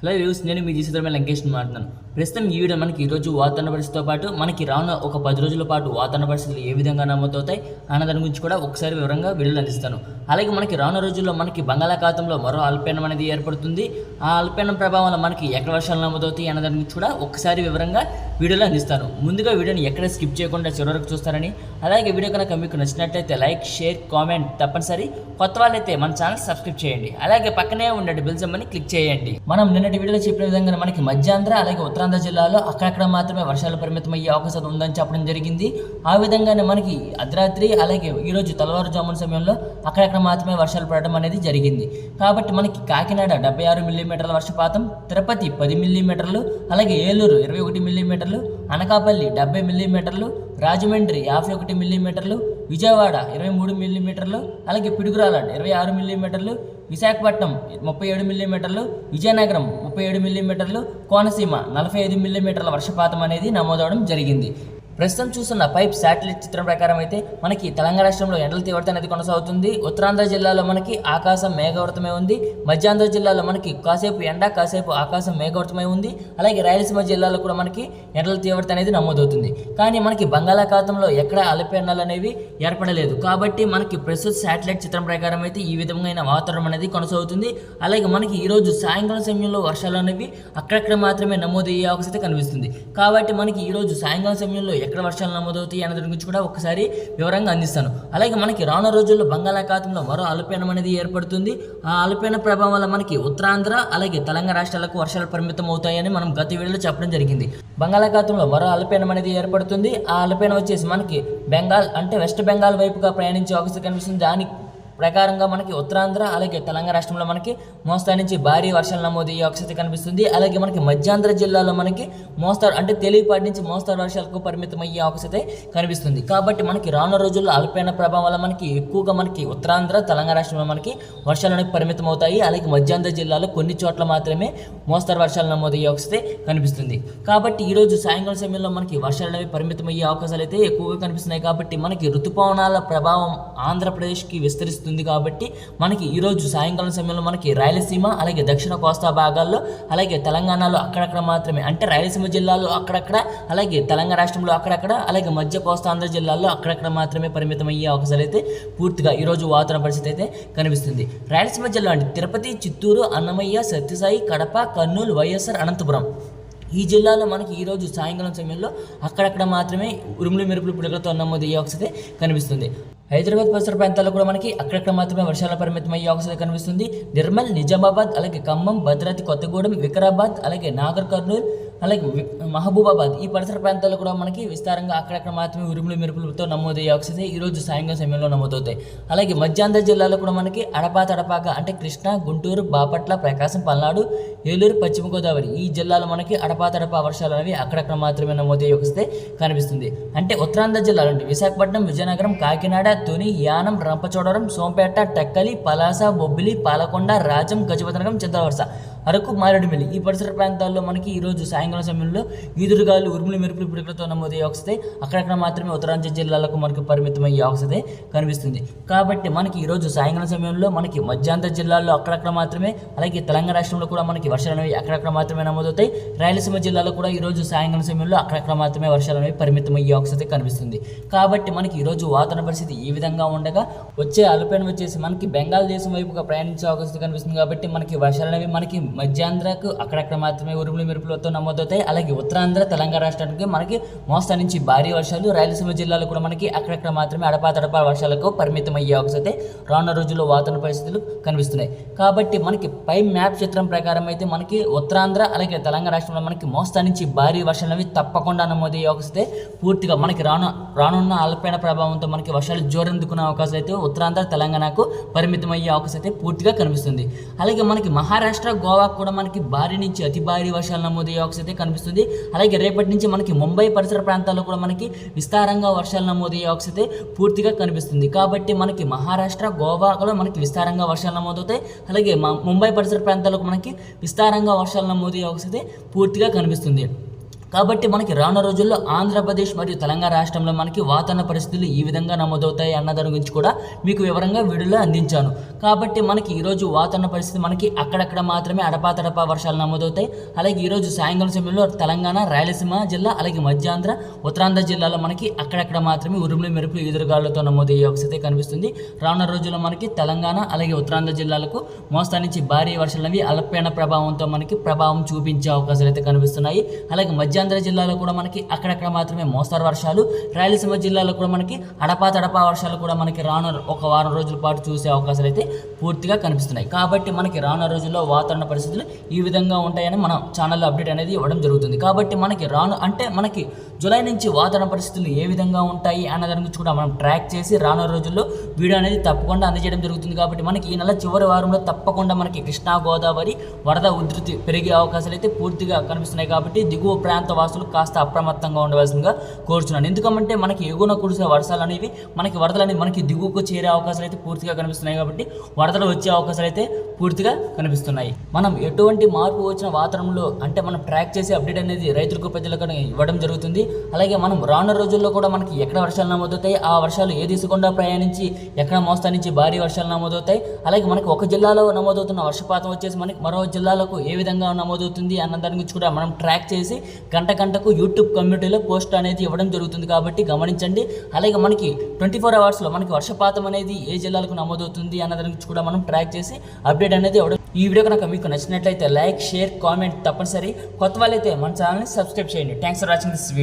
Hello views నేను మీ జీసీధర్మ లంకేష్ మాట్లాడుతున్నాను ప్రస్తుతం ఈ వీడియో మనకి ఈరోజు వాతావరణ పరిస్థితితో పాటు మనకి రానున్న ఒక పది రోజుల పాటు వాతావరణ పరిస్థితులు ఏ విధంగా నమోదవుతాయి అన్న దాని గురించి కూడా ఒకసారి వివరంగా వీడియోలు అందిస్తాను. అలాగే మనకి రానున్న రోజుల్లో మనకి బంగాళాఖాతంలో మరో అల్పీనం అనేది ఏర్పడుతుంది. ఆ అల్పీనం ప్రభావం మనకి ఎక్కడ వర్షాలు నమోదవుతాయి అన్న దాని గురించి కూడా ఒకసారి వివరంగా వీడియోలో అందిస్తాను. ముందుగా వీడియోని ఎక్కడ స్కిప్ చేయకుండా చివరి వరకు చూస్తారని. అలాగే వీడియో కనుక మీకు నచ్చినట్లయితే లైక్ షేర్ కామెంట్ తప్పనిసరి. కొత్త వాళ్ళైతే మన ఛానల్ సబ్స్క్రైబ్ చేయండి. అలాగే పక్కనే ఉండే బిల్జమ్మని క్లిక్ చేయండి. మనం నిన్నటి వీడియోలో చెప్పిన విధంగా మనకి మధ్యాంధ్ర అలాగే ఉత్తరాంధ్ర జిల్లాలో అక్కడక్కడ మాత్రమే వర్షాలు పరిమితం అయ్యే అవకాశం ఉందని చెప్పడం జరిగింది. ఆ విధంగానే మనకి అర్ధరాత్రి అలాగే ఈరోజు తెల్లవారుజామున సమయంలో అక్కడక్కడ మాత్రమే వర్షాలు పడడం అనేది జరిగింది. కాబట్టి మనకి కాకినాడ డెబ్బై ఆరు మిల్లీమీటర్ల వర్షపాతం తిరుపతి పది మిల్లీమీటర్లు అలాగే ఏలూరు ఇరవై ఒకటి మిల్లీమీటర్లు అనకాపల్లి డెబ్బై మిల్లీమీటర్లు రాజమండ్రి యాభై ఒకటి మిల్లీమీటర్లు విజయవాడ ఇరవై మూడు మిల్లీమీటర్లు అలాగే పిడుగురాల ఇరవై ఆరు మిల్లీమీటర్లు విశాఖపట్నం ముప్పై ఏడు మిల్లీమీటర్లు విజయనగరం ముప్పై ఏడు మిల్లీమీటర్లు కోనసీమ నలభై ఐదు మిల్లీమీటర్ల వర్షపాతం అనేది నమోదవడం జరిగింది. ప్రస్తుతం చూస్తున్న పైప్ శాటిలైట్ చిత్రం ప్రకారం అయితే మనకి తెలంగాణ రాష్ట్రంలో ఎండల తీవ్రత అనేది కొనసాగుతుంది. ఉత్తరాంధ్ర జిల్లాలో మనకి ఆకాశం మేఘవృతమై ఉంది. మధ్యాంధ్ర జిల్లాలో మనకి కాసేపు ఎండ కాసేపు ఆకాశం మేఘవృతమై ఉంది. అలాగే రాయలసీమ జిల్లాలో కూడా మనకి ఎండల తీవ్రత అనేది నమోదవుతుంది. కానీ మనకి బంగాళాఖాతంలో ఎక్కడ అల్పీడనాలు అనేవి ఏర్పడలేదు. కాబట్టి మనకి ప్రస్తుత శాటిలైట్ చిత్రం ప్రకారం అయితే ఈ విధమైన వాతావరణం అనేది కొనసాగుతుంది. అలాగే మనకి ఈరోజు సాయంకాలం సమయంలో వర్షాలు అనేవి అక్కడక్కడ మాత్రమే నమోదయ్యే అవకాశం కనిపిస్తుంది. కాబట్టి మనకి ఈరోజు సాయంకాలం సమయంలో ఎక్కడ వర్షాలు నమోదవుతాయి అనే దాని గురించి కూడా ఒకసారి వివరంగా అందిస్తాను. అలాగే మనకి రానున్న రోజుల్లో బంగాళాఖాతంలో మరో అల్పీనం అనేది ఏర్పడుతుంది. ఆ అల్పీన ప్రభావం వల్ల మనకి ఉత్తరాంధ్ర అలాగే తెలంగాణ రాష్ట్రాలకు వర్షాలు పరిమితం అవుతాయని మనం గత వీడియోలో చెప్పడం జరిగింది. బంగాళాఖాతంలో మరో అల్పీనం అనేది ఏర్పడుతుంది. ఆ అల్పీనం వచ్చేసి మనకి బెంగాల్ అంటే వెస్ట్ బెంగాల్ వైపుగా ప్రయాణించే అవకాశం కనిపిస్తుంది. దాని ప్రకారంగా మనకి ఉత్తరాంధ్ర అలాగే తెలంగాణ రాష్ట్రంలో మనకి మోస్తారు నుంచి భారీ వర్షాలు నమోదయ్యే అవసరం కనిపిస్తుంది. అలాగే మనకి మధ్యాంధ్ర జిల్లాలో మనకి మోస్తారు అంటే తెలివిపాటి నుంచి మోస్తరు వర్షాలకు పరిమితం అయ్యే అవకాశం కనిపిస్తుంది. కాబట్టి మనకి రానున్న రోజుల్లో అల్పైన ప్రభావం వల్ల మనకి ఎక్కువగా మనకి ఉత్తరాంధ్ర తెలంగాణ రాష్ట్రంలో మనకి వర్షాలు అనేవి పరిమితం అవుతాయి అలాగే మధ్యాంధ్ర జిల్లాలో కొన్ని చోట్ల మాత్రమే మోస్తరు వర్షాలు నమోదయ్యే అవసరం కనిపిస్తుంది. కాబట్టి ఈరోజు సాయంకాలం సమయంలో మనకి వర్షాలు అనేవి పరిమితమయ్యే అవకాశాలు అయితే ఎక్కువగా కనిపిస్తున్నాయి. కాబట్టి మనకి ఋతుపవనాల ప్రభావం ఆంధ్రప్రదేశ్కి విస్తరిస్తుంది. కాబట్టి మనకి ఈరోజు సాయంకాలం సమయంలో మనకి రాయలసీమ అలాగే దక్షిణ కోస్తా భాగాల్లో అలాగే తెలంగాణలో అక్కడక్కడ మాత్రమే. అంటే రాయలసీమ జిల్లాలో అక్కడక్కడ అలాగే తెలంగాణ రాష్ట్రంలో అక్కడక్కడ అలాగే మధ్య కోస్తాంధ్ర జిల్లాల్లో అక్కడక్కడ మాత్రమే పరిమితం అయ్యే అవకాశాలు అయితే పూర్తిగా ఈరోజు వాతావరణ పరిస్థితి అయితే కనిపిస్తుంది. రాయలసీమ జిల్లా అంటే తిరుపతి చిత్తూరు అన్నమయ్య సత్యసాయి కడప కర్నూలు వైఎస్ఆర్ అనంతపురం. ఈ జిల్లాలో మనకి ఈరోజు సాయంకాలం సమయంలో అక్కడక్కడ మాత్రమే ఉరుములు మెరుపులు పిడుగులతో నమోదు అయ్యే అవకాశం కనిపిస్తుంది. హైదరాబాద్ పరిసర ప్రాంతాల్లో కూడా మనకి అక్కడక్కడ మాత్రమే వర్షాల పరిమితం అయ్యే అవకాశం కనిపిస్తుంది. నిర్మల్ నిజామాబాద్ అలాగే ఖమ్మం భద్రాద్రి కొత్తగూడెం వికారాబాద్ అలాగే నాగర్ కర్నూలు అలాగే మహబూబాబాద్ ఈ పరిసర ప్రాంతాల్లో కూడా మనకి విస్తారంగా అక్కడక్కడ మాత్రమే ఉరుములు మెరుపులతో నమోదయ్యే అవకాశం ఈ రోజు సాయంకాలం సమయంలో నమోదవుతాయి. అలాగే మధ్యాంధ్ర జిల్లాలో కూడా మనకి అడపా తడపాక అంటే కృష్ణా గుంటూరు బాపట్ల ప్రకాశం పల్నాడు ఏలూరు పశ్చిమ గోదావరి ఈ జిల్లాలో మనకి అడపా తడపా వర్షాలు అనేవి అక్కడక్కడ మాత్రమే నమోదయ్యే అవకాశం కనిపిస్తుంది. అంటే ఉత్తరాంధ్ర జిల్లాలు అంటే విశాఖపట్నం విజయనగరం కాకినాడ తుని యానం రంపచోడవరం సోంపేట టెక్కలి పలాస బొబ్బిలి పాలకొండ రాజం గజపతినగరం చిత్రవరస అరకు మారేడుమిల్లి. ఈ పరిసర ప్రాంతాల్లో మనకి ఈరోజు సాయంకాలం సమయంలో ఈదురుగాలు ఉరుములు మెరుపులు పిడుగులతో నమోదయ్యే అవకాశం అక్కడక్కడ మాత్రమే ఉత్తరాంధ్ర జిల్లాలకు మనకి పరిమితమయ్యే అయ్యే కనిపిస్తుంది. కాబట్టి మనకి ఈరోజు సాయంకాలం సమయంలో మనకి మధ్యాంధ్ర జిల్లాల్లో అక్కడక్కడ మాత్రమే అలాగే తెలంగాణ రాష్ట్రంలో కూడా మనకి వర్షాలు అనేవి అక్కడక్కడ మాత్రమే నమోదవుతాయి. రాయలసీమ జిల్లాలో కూడా ఈ రోజు సాయంకాలం సమయంలో అక్కడక్కడ మాత్రమే వర్షాలు అనేవి పరిమితమయ్యే కనిపిస్తుంది. కాబట్టి మనకి ఈరోజు వాతావరణ పరిస్థితి ఈ విధంగా ఉండగా వచ్చే అల్పీనం వచ్చేసి మనకి బెంగాల్ దేశం వైపుగా ప్రయాణించే అవకాశం కనిపిస్తుంది కాబట్టి మనకి వర్షాలు అనేవి మనకి మధ్యాంధ్రకు అక్కడక్కడ మాత్రమే ఉరుములు మెరుపులతో నమోదవుతాయి. అలాగే ఉత్తరాంధ్ర తెలంగాణ రాష్ట్రానికి మనకి మోస్తా నుంచి భారీ వర్షాలు రాయలసీమ జిల్లాలో కూడా మనకి అక్కడక్కడ మాత్రమే అడపా తడపా వర్షాలకు పరిమితం అయ్యే అవకాశం అయితే రానున్న రోజుల్లో వాతావరణ పరిస్థితులు కనిపిస్తున్నాయి. కాబట్టి మనకి పై మ్యాప్ చిత్రం ప్రకారం అయితే మనకి ఉత్తరాంధ్ర అలాగే తెలంగాణ రాష్ట్రంలో మనకి మోస్తా నుంచి భారీ వర్షాలు అవి తప్పకుండా నమోదయ్యే అవకాశం అయితే పూర్తిగా మనకి రాను రానున్న అల్పైన ప్రభావంతో మనకి వర్షాలు జోరందుకునే అవకాశం అయితే ఉత్తరాంధ్ర తెలంగాణకు పరిమితం అయ్యే అవకాశం అయితే పూర్తిగా కనిపిస్తుంది. అలాగే మనకి మహారాష్ట్ర గోవా గోవాకు కూడా మనకి భారీ నుంచి అతి భారీ వర్షాలు నమోదయ్యే అవకాశం అయితే కనిపిస్తుంది. అలాగే రేపటి నుంచి మనకి ముంబై పరిసర ప్రాంతాల్లో కూడా మనకి విస్తారంగా వర్షాలు నమోదయ్యే అవకాశం అయితే పూర్తిగా కనిపిస్తుంది. కాబట్టి మనకి మహారాష్ట్ర గోవాలో మనకి విస్తారంగా వర్షాలు నమోదవుతాయి. అలాగే ముంబై పరిసర ప్రాంతాలకు మనకి విస్తారంగా వర్షాలు నమోదయ్యే అవకాశం అయితే పూర్తిగా కనిపిస్తుంది. కాబట్టి మనకి రానున్న రోజుల్లో ఆంధ్రప్రదేశ్ మరియు తెలంగాణ రాష్ట్రంలో మనకి వాతావరణ పరిస్థితులు ఈ విధంగా నమోదవుతాయి అన్న దాని గురించి కూడా మీకు వివరంగా వీడియోలో అందించాను. కాబట్టి మనకి ఈరోజు వాతావరణ పరిస్థితి మనకి అక్కడక్కడ మాత్రమే అడపాతడపా వర్షాలు నమోదవుతాయి. అలాగే ఈరోజు సాయంకాలం సమయంలో తెలంగాణ రాయలసీమ జిల్లా అలాగే మధ్యాంధ్ర ఉత్తరాంధ్ర జిల్లాలో మనకి అక్కడక్కడ మాత్రమే ఉరుములు మెరుపులు ఎదురుగాలులతో నమోదయ్యే అవసరం కనిపిస్తుంది. రానున్న రోజుల్లో మనకి తెలంగాణ అలాగే ఉత్తరాంధ్ర జిల్లాలకు మోస్తా నుంచి భారీ వర్షాలు అవి అల్పీన ప్రభావంతో మనకి ప్రభావం చూపించే అవకాశాలు అయితే కనిపిస్తున్నాయి. అలాగే మధ్య మధ్యాంధ్ర జిల్లాలో కూడా మనకి అక్కడక్కడ మాత్రమే మోస్తారు వర్షాలు. రాయలసీమ జిల్లాలో కూడా మనకి అడపా తడపా వర్షాలు కూడా మనకి రాను ఒక వారం రోజుల పాటు చూసే అవకాశాలు అయితే పూర్తిగా కనిపిస్తున్నాయి. కాబట్టి మనకి రానున్న రోజుల్లో వాతావరణ పరిస్థితులు ఈ విధంగా ఉంటాయని మనం ఛానల్లో అప్డేట్ అనేది ఇవ్వడం జరుగుతుంది. కాబట్టి మనకి రాను అంటే మనకి జూలై నుంచి వాతావరణ పరిస్థితులు ఏ విధంగా ఉంటాయి అన్న దాని గురించి కూడా మనం ట్రాక్ చేసి రాను రోజుల్లో వీడియో అనేది తప్పకుండా అందజేయడం జరుగుతుంది. కాబట్టి మనకి ఈ నెల చివరి వారంలో తప్పకుండా మనకి కృష్ణా గోదావరి వరద ఉధృతి పెరిగే అవకాశాలు అయితే పూర్తిగా కనిపిస్తున్నాయి. కాబట్టి దిగువ ప్రాంత ప్రాంతవాసులు కాస్త అప్రమత్తంగా ఉండవలసిందిగా కోరుచున్నాను. ఎందుకంటే మనకి ఎగువన కురిసే వర్షాలు అనేవి మనకి వరదలు అనేవి మనకి దిగువకు చేరే అవకాశాలు అయితే పూర్తిగా కనిపిస్తున్నాయి కాబట్టి వరదలు వచ్చే అవకాశాలు అయితే పూర్తిగా కనిపిస్తున్నాయి. మనం ఎటువంటి మార్పు వచ్చిన వాతావరణంలో అంటే మనం ట్రాక్ చేసి అప్డేట్ అనేది రైతులకు ప్రజలకు ఇవ్వడం జరుగుతుంది. అలాగే మనం రానున్న రోజుల్లో కూడా మనకి ఎక్కడ వర్షాలు నమోదవుతాయి ఆ వర్షాలు ఏ తీసుకుండా ప్రయాణించి ఎక్కడ మోస్తా నుంచి భారీ వర్షాలు నమోదవుతాయి. అలాగే మనకి ఒక జిల్లాలో నమోదవుతున్న వర్షపాతం వచ్చేసి మనకి మరో జిల్లాలకు ఏ విధంగా నమోదవుతుంది అన్న దాని గురించి కూడా మనం ట్రాక్ చేసి గంట గంటకు యూట్యూబ్ కమ్యూనిటీలో పోస్ట్ అనేది ఇవ్వడం జరుగుతుంది కాబట్టి గమనించండి. అలాగే మనకి ట్వంటీ ఫోర్ అవర్స్లో మనకి వర్షపాతం అనేది ఏ జిల్లాలకు నమోదవుతుంది అన్న దాని గురించి కూడా మనం ట్రాక్ చేసి అప్డేట్ అప్డేట్ అనేది ఇవ్వడం ఈ వీడియో కనుక మీకు నచ్చినట్లయితే లైక్ షేర్ కామెంట్ తప్పనిసరి. కొత్త వాళ్ళైతే మన ఛానల్ని సబ్స్క్రైబ్ చేయండి. Thanks for watching this video